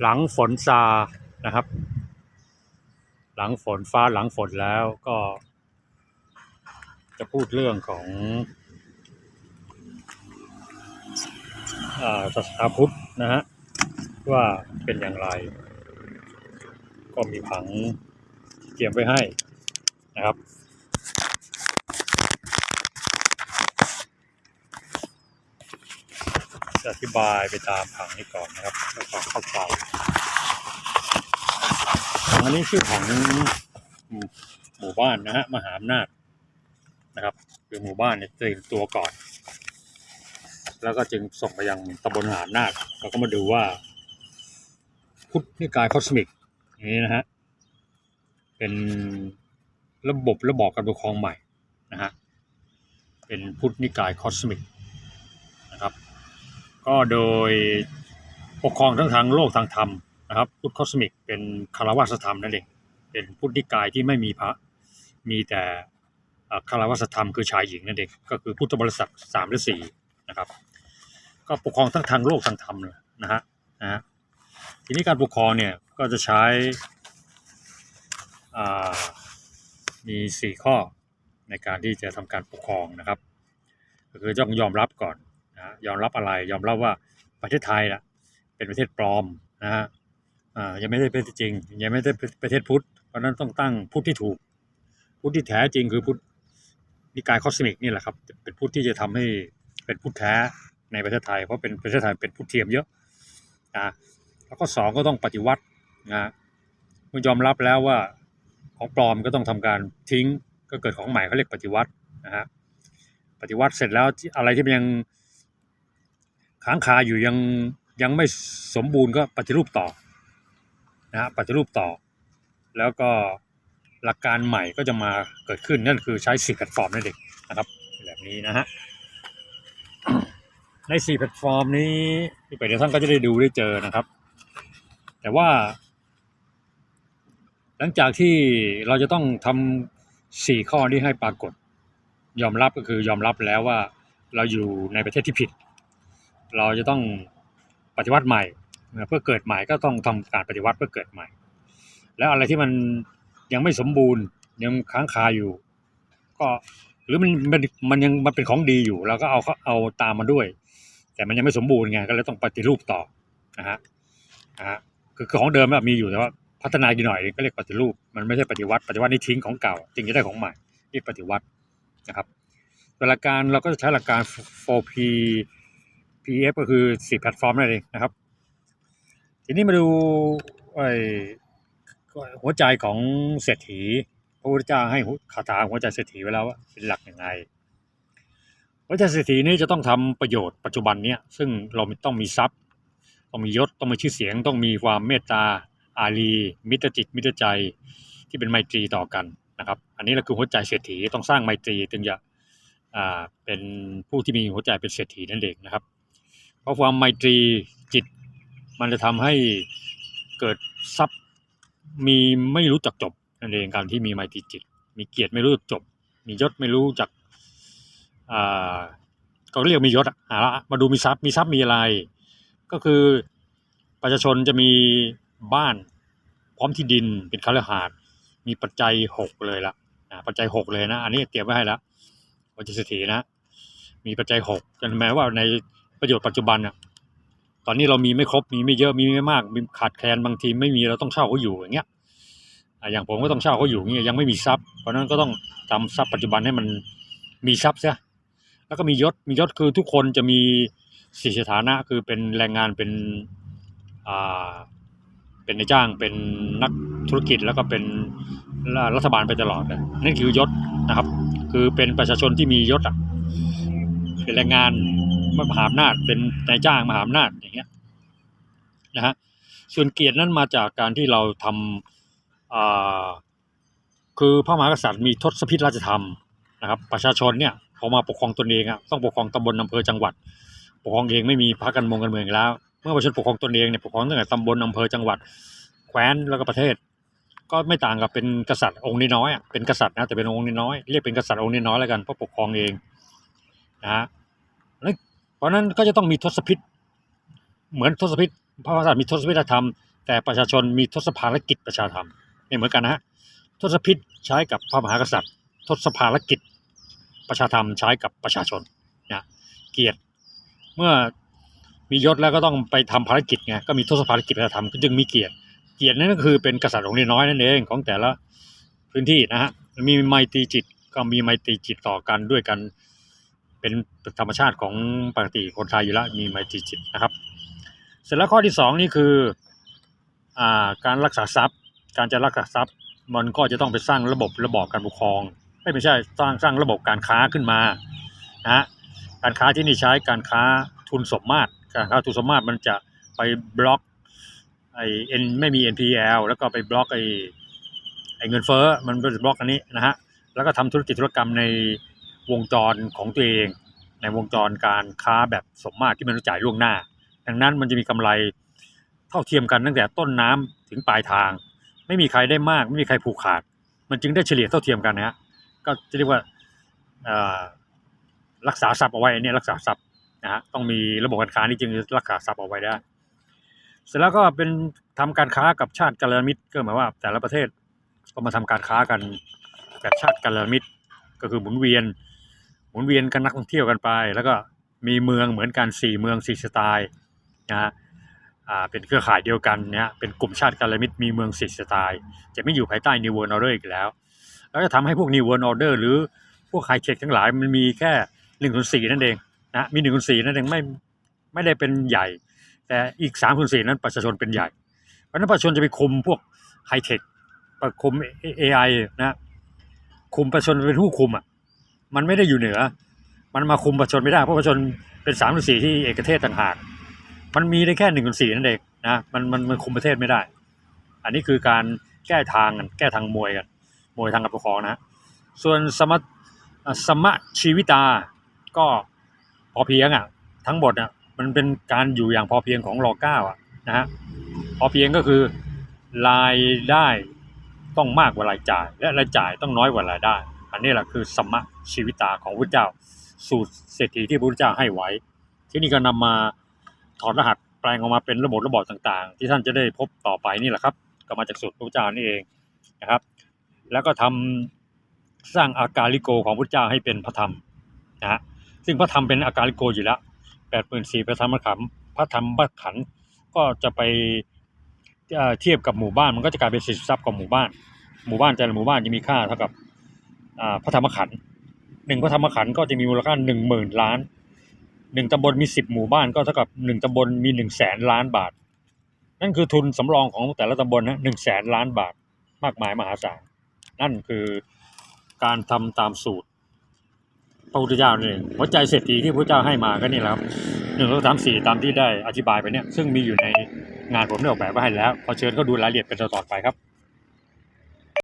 หลังฝนซานะครับ หลังฝนฟ้าหลังฝนแล้วก็ จะพูดเรื่องของศาสนาพุทธนะฮะว่าเป็นอย่างไร ก็มีผังเตรียมไว้ให้นะครับ จะอธิบายไปตามผังนี้ก่อนนะครับเพื่อความเข้าใจผังอันนี้ชื่อผังหมู่บ้านนะฮะมหาอำนาจนะครับ คือหมู่บ้านเนี่ยตื่นตัวก่อน แล้วก็จึงส่งไปยังตำบลมหาอำนาจเราก็มาดูว่า พุทธนิกายคอสมิกนี้นะฮะเป็นระบบระบอบการปกครองใหม่นะฮะเป็นพุทธนิกายคอสมิก ก็โดยปกครองทั้งทางโลกทางธรรมนะครับพุทธคอสมิกเป็นคารวะธรรมนั่นเองเป็นพุทธนิกายที่ไม่มีพระมีแต่คารวะธรรมคือชายหญิงนั่นเองก็คือพุทธบริษัทสามและสี่นะครับ ก็ปกครองทั้งทางโลกทางธรรมนะฮะนะฮะทีนี้การปกครองเนี่ยก็จะใช้มีสี่ข้อในการที่จะทำการปกครองนะครับ ก็คือต้องยอมรับก่อน นะยอมรับอะไรยอมรับว่าประเทศไทยนะเป็นประเทศปลอมนะฮะยังไม่ได้เป็นประเทศจริง ยังไม่ได้เป็นประเทศพุทธเพราะนั้นต้องตั้งพุทธที่ถูก พุทธที่แท้จริงคือพุทธนิกายคอสมิกนี่แหละครับ เป็นพุทธที่จะทำให้เป็นพุทธแท้ในประเทศไทย เพราะเป็นประเทศไทยเป็นพุทธเทียมเยอะนะแล้วก็สองก็ต้องปฏิวัตินะเมื่อยอมรับแล้วว่าของปลอมก็ต้องทำการทิ้งก็เกิดของใหม่เขาเรียกปฏิวัตินะฮะปฏิวัติเสร็จแล้วอะไรที่มันยัง ค้างคาอยู่ยังยังไม่สมบูรณ์ก็ปฏิรูปต่อนะฮะปฏิรูปต่อ แล้วก็หลักการใหม่ก็จะมาเกิดขึ้นนั่นคือใช้สี่แพลตฟอร์มนั่นเองนะครับแบบนี้นะฮะในสี่แพลตฟอร์มนี้ที่ไปเดี๋ยวท่านก็จะได้ดูได้เจอนะครับ แต่ว่า หลังจากที่เราจะต้องทำสี่ข้อนี้ให้ปรากฏ ยอมรับก็คือยอมรับแล้วว่าเราอยู่ในประเทศที่ผิด เราจะต้องปฏิวัติใหม่เพื่อเกิดใหม่ก็ต้องทำการปฏิวัติเพื่อเกิดใหม่ แล้วอะไรที่มันยังไม่สมบูรณ์ยังค้างคาอยู่ ก็หรือมันมันมันยังมันเป็นของดีอยู่เราก็เอาเขาเอาตามมาด้วย แต่มันยังไม่สมบูรณ์ไงก็เลยต้องปฏิรูปต่อนะฮะนะฮะคือคือของเดิมมีอยู่แต่ว่าพัฒนาอีกหน่อยก็เรียกปฏิรูป มันไม่ใช่ปฏิวัติปฏิวัตินี่ทิ้งของเก่า จึงจะได้ของใหม่เรียกปฏิวัตินะครับหลักการเราก็จะใช้หลักการ 4P PF ก็คือสี่แพลตฟอร์มนั่นเองนะครับ ทีนี้มาดูไอ้หัวใจของเศรษฐีพระพุทธเจ้าให้คาถาหัวใจเศรษฐีไว้แล้วว่าเป็นหลักยังไงหัวใจเศรษฐีนี่จะต้องทำประโยชน์ปัจจุบันเนี้ยซึ่งเราต้องมีทรัพย์ ต้องมียศต้องมีชื่อเสียง ต้องมีความเมตตาอารีมิตรจิตมิตรใจที่เป็นไมตรีต่อกันนะครับ อันนี้แหละคือหัวใจเศรษฐีต้องสร้างไมตรีจึงจะอ่าเป็นผู้ที่มีหัวใจเป็นเศรษฐีนั่นเองนะครับ เพราะความไมตรีจิต มันจะทำให้เกิดทรัพย์มีไม่รู้จักจบนั่นเองการที่มีไมตรีจิต มีเกียรติไม่รู้จักจบ มียศไม่รู้จักอ่าก็เรียกมียศอะอ่าละมาดูมีทรัพย์มีทรัพย์มีอะไร ก็คือประชาชนจะมีบ้านพร้อมที่ดินเป็นคฤหาสน์มีปัจจัยหกเลยละปัจจัยหกเลยนะ อันนี้เตรียมไว้ให้แล้ววัจเศรษฐีนะ มีปัจจัยหกจนแม้ว่าใน ประโยชน์ปัจจุบันอะตอนนี้เรามีไม่ครบมีไม่เยอะมีไม่มากมีขาดแคลนบางทีไม่มีเราต้องเช่าเขาอยู่อย่างเงี้ยอะอย่างผมก็ต้องเช่าเขาอยู่เงี้ยยังไม่มีทรัพย์เพราะฉะนั้นก็ต้องทำทรัพย์ปัจจุบันให้มันมีทรัพย์ซะแล้วก็มียศมียศคือทุกคนจะมีสี่สถานะคือเป็นแรงงานเป็นอ่าเป็นนายจ้างเป็นนักธุรกิจแล้วก็เป็นรัฐบาลไปตลอดเลยนั่นคือยศนะครับ คือเป็นประชาชนที่มียศอะเป็นแรงงาน มหาอำนาจเป็นนายจ้างมหาอำนาจอย่างเงี้ยนะฮะส่วนเกียรตินั้นมาจากการที่เราทำคือพระมหากษัตริย์มีทศพิธราชธรรมนะครับ ประชาชนเนี่ยพอมาปกครองตนเองอะต้องปกครองตำบลอำเภอจังหวัด ปกครองเองไม่มีพรรคการเมืองการเมืองแล้ว เมื่อประชาชนปกครองตนเองเนี่ยปกครองตั้งแต่ตำบลอำเภอจังหวัดแคว้นแล้วก็ประเทศ ก็ไม่ต่างกับเป็นกษัตริย์องค์น้อยๆอะเป็นกษัตริย์นะแต่เป็นองค์น้อยเรียกเป็นกษัตริย์องค์น้อยแล้วกันเพราะปกครองเองนะฮะเพ ราะนั้นก็จะต้องมีทศพิธเหมือนทศพิธพระมหากษัตริย์มีทศพิธธรรม แต่ประชาชนมีทศภารกิจประชาธรรมไม่เหมือนกันนะฮะทศพิธใช้กับพระมหากษัตริย์ ทศภารกิจประชาธรรมใช้กับประชาชนนะเกียรติเมื่อมียศแล้วก็ต้องไปทำภารกิจไงก็มีทศภารกิจประชาธรรมก็จึงมีเกียรติ เกียรตินั่นก็คือเป็นกษัตริย์องค์น้อยนั่นเองของแต่ละพื้นที่นะฮะมีไมตรีจิตก็มีไมตรีจิตต่อกันด้วยกัน เป็นธรรมชาติของปกติคนไทยอยู่แล้วมีไมตรีจิตนะครับ เสร็จแล้วข้อที่สองนี่คืออาการรักษาทรัพย์ การจะรักษาทรัพย์ มันก็จะต้องไปสร้างระบบระบอบการปกครองไม่ไม่ใช่สร้างสร้างระบบการค้าขึ้นมานะฮะการค้าที่นี่ใช้การค้าทุนสมมาตรการค้าทุนสมมาตรมันจะไปบล็อกไอเอ็นไม่มี NPL แล้วก็ไปบล็อกไอไอเงินเฟ้อมันบล็อกอันนี้นะฮะแล้วก็ทำธุรกิจธุรกรรมใน วงจรของตัวเอง ในวงจรการค้าแบบสมมาตรที่มันจ่ายล่วงหน้า ดังนั้นมันจะมีกำไรเท่าเทียมกันตั้งแต่ต้นน้ำถึงปลายทาง ไม่มีใครได้มากไม่มีใครผูกขาด มันจึงได้เฉลี่ยเท่าเทียมกันนะฮะก็จะเรียกว่ารักษาทรัพย์เอาไว้อันนี้รักษาทรัพย์นะฮะต้องมีระบบการค้านี่จึงรักษาทรัพย์เอาไว้ได้ เสร็จแล้วก็เป็นทำการค้ากับชาติกัลยาณมิตรก็หมายว่า แต่ละประเทศก็มาทำการค้ากันแบบชาติกัลยาณมิตรก็คือหมุนเวียน หมุนเวียนกันนักท่องเที่ยวกันไป แล้วก็มีเมืองเหมือนกันสี่เมืองสี่สไตล์นะฮะเป็นเครือข่ายเดียวกันเนี่ยเป็นกลุ่มชาติกัลยาณมิตรมีเมืองสี่สไตล์จะไม่อยู่ภายใต้ New World Order อีกแล้ว แล้วจะทำให้พวก New World Order หรือพวกไฮเทคทั้งหลายมันมีแค่หนึ่งส่วนสี่นั่นเองนะมีหนึ่งส่วนสี่นั่นเองไม่ไม่ได้เป็นใหญ่ แต่อีกสามส่วนสี่นั้นประชาชนเป็นใหญ่ เพราะฉะนั้นประชาชนจะไปคุมพวกไฮเทคประคุม AI นะคุมประชาชนเป็นผู้คุมอะ มันไม่ได้อยู่เหนือ มันมาคุมประชาชนไม่ได้ เพราะประชาชนเป็นสามส่วนสี่ที่เอกเทศต่างหาก มันมีได้แค่หนึ่งส่วนสี่นั่นเองนะมันมันมันคุมประเทศไม่ได้ อันนี้คือการแก้ทางกันแก้ทางมวยกันมวยทางการปกครองนะส่วนสมะสมะชีวิตาก็พอเพียงอะทั้งหมดอะมันเป็นการอยู่อย่างพอเพียงของรอเก้าอะนะฮะพอเพียงก็คือรายได้ต้องมากกว่ารายจ่าย และรายจ่ายต้องน้อยกว่ารายได้ อันนี้แหละคือสมะชีวิตาของพระเจ้า สูตรเศรษฐีที่พระพุทธเจ้าให้ไว้ ที่นี่ก็นำมาถอดรหัสแปลงออกมาเป็นระบบระบบต่างๆ ที่ท่านจะได้พบต่อไปนี่แหละครับ ก็มาจากสูตรพระพุทธเจ้านี่เองนะครับ แล้วก็ทำสร้างอาการลิโกของพระเจ้าให้เป็นพระธรรมนะฮะซึ่งพระธรรมเป็นอาการลิโกอยู่แล้วแปดหมื่นสี่พระธรรมขันพระธรรมบัขันก็จะไปเทียบกับหมู่บ้านมันก็จะกลายเป็นสิทธิทรัพย์ของหมู่บ้าน หมู่บ้านแต่ละหมู่บ้านจะมีค่าเท่ากับ พระธรรมขันธ์หนึ่งพระธรรมขันธ์ก็จะมีมูลค่าหนึ่งหมื่นล้านหนึ่งตำบลมีสิบหมู่บ้านก็เท่ากับหนึ่งตำบลมีหนึ่งแสนล้านบาท นั่นคือทุนสำรองของแต่ละตำบลนะหนึ่งแสนล้านบาทมากมายมหาศาลนั่นคือการทำตามสูตรพระพุทธเจ้านี่เองหัวใจเศรษฐีที่พระเจ้าให้มาก็นี่แหละครับหนึ่งสองสามสี่ตามที่ได้อธิบายไปเนี่ยซึ่งมีอยู่ในงานผมได้ออกแบบไว้ให้แล้ว ขอเชิญเข้าดูรายละเอียดเป็นตอนๆไปครับ